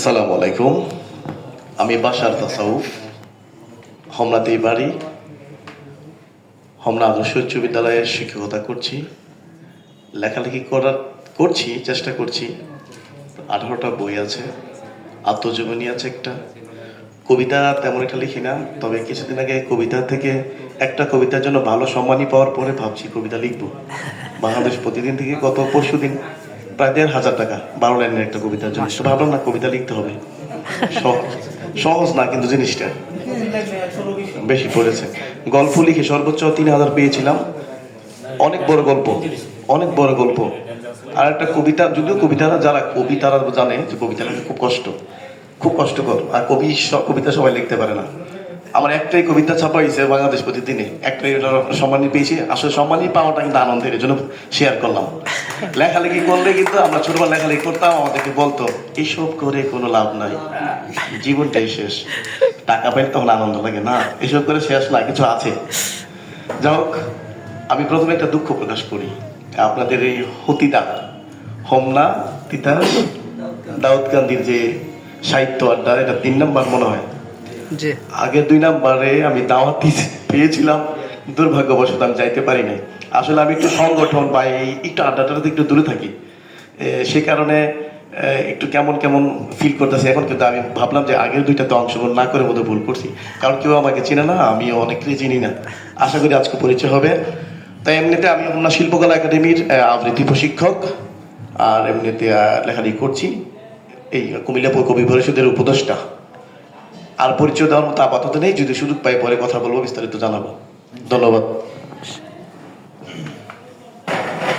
আসসালামু আলাইকুম। আমি বাসার তাসাউফ, হোমনাতেই বাড়ি। হোমনা আদর্শ উচ্চ বিদ্যালয়ের শিক্ষকতা করছি। লেখালেখি করার, করছি, চেষ্টা করছি। আঠারোটা বই আছে, আত্মজীবনী আছে একটা। কবিতা তেমন একটা লিখি না, তবে কিছুদিন আগে কবিতা থেকে একটা কবিতার জন্য ভালো সম্মানই পাওয়ার পরে ভাবছি কবিতা লিখব। বাংলাদেশ প্রতিদিন থেকে গত পরশু দিন প্রায় দেড় হাজার টাকা বারো লাইনের একটা কবিতার জন্য তো ভাবলাম না কবিতা লিখতে হবে। সহজ সহজ না কিন্তু জিনিসটা। বেশি পড়েছে। গল্প লিখে সর্বোচ্চ তিন হাজার পেয়েছিলাম। অনেক বড় গল্প অনেক বড় গল্প। আর একটা কবিতা যদিও কবিতারা যারা কবিতারা জানে যে কবিতা লেখা খুব কষ্ট খুব কষ্টকর। আর কবি কবিতা সবাই লিখতে পারে না। আমার একটাই কবিতা ছাপা হয়েছে বাংলাদেশ প্রতিদিনে। একটাই সম্মানই পেয়েছি। আসলে সম্মানই পাওয়াটা কিন্তু আনন্দের জন্য শেয়ার করলাম। লেখালেখি করলে কিন্তু আমরা ছোটবেলা লেখালেখি করতাম, আমাদেরকে বলতো, এসব করে কোনো লাভ নাই। জীবনটাই শেষ। টাকা পাইলে তখন আনন্দ লাগে না, এসব করে শেষ না, কিছু আছে। যাই হোক, আমি প্রথমে একটা দুঃখ প্রকাশ করি। আপনাদের এই হতিদা হোমনা, তিতাস দাউদ গান্ধীর যে সাহিত্য আড্ডা এটা তিন নম্বর মনে হয়। আগের দুই নাম্বারে আমি দাওয়াত পেয়েছিলাম। দুর্ভাগ্যবশত আমি যাইতে পারি নাই। আসলে আমি একটু সংগঠন বা এই একটু আড্ডাটাতে একটু দূরে থাকি। সে কারণে একটু কেমন কেমন ফিল করতেছি। এখন কিন্তু আমি ভাবলাম যে আগের দুইটাতে অংশগ্রহণ না করে মতো ভুল করছি। কারণ কেউ আমাকে চিনে না, আমি অনেকেই চিনি না। আশা করি আজকে পরিচয় হবে। তাই এমনিতে আমি হোমনা শিল্পকলা একাডেমির আবৃত্তি প্রশিক্ষক। আর এমনিতে লেখালেখি করছি। এই কুমিল্লা কবি পরিষদের উপদেষ্টা। আর পরিচয় দেওয়ার মতো আপাতত নেই, যদি সুযোগ পাই পরে কথা বলব, বিস্তারিত জানাব। ধন্যবাদ।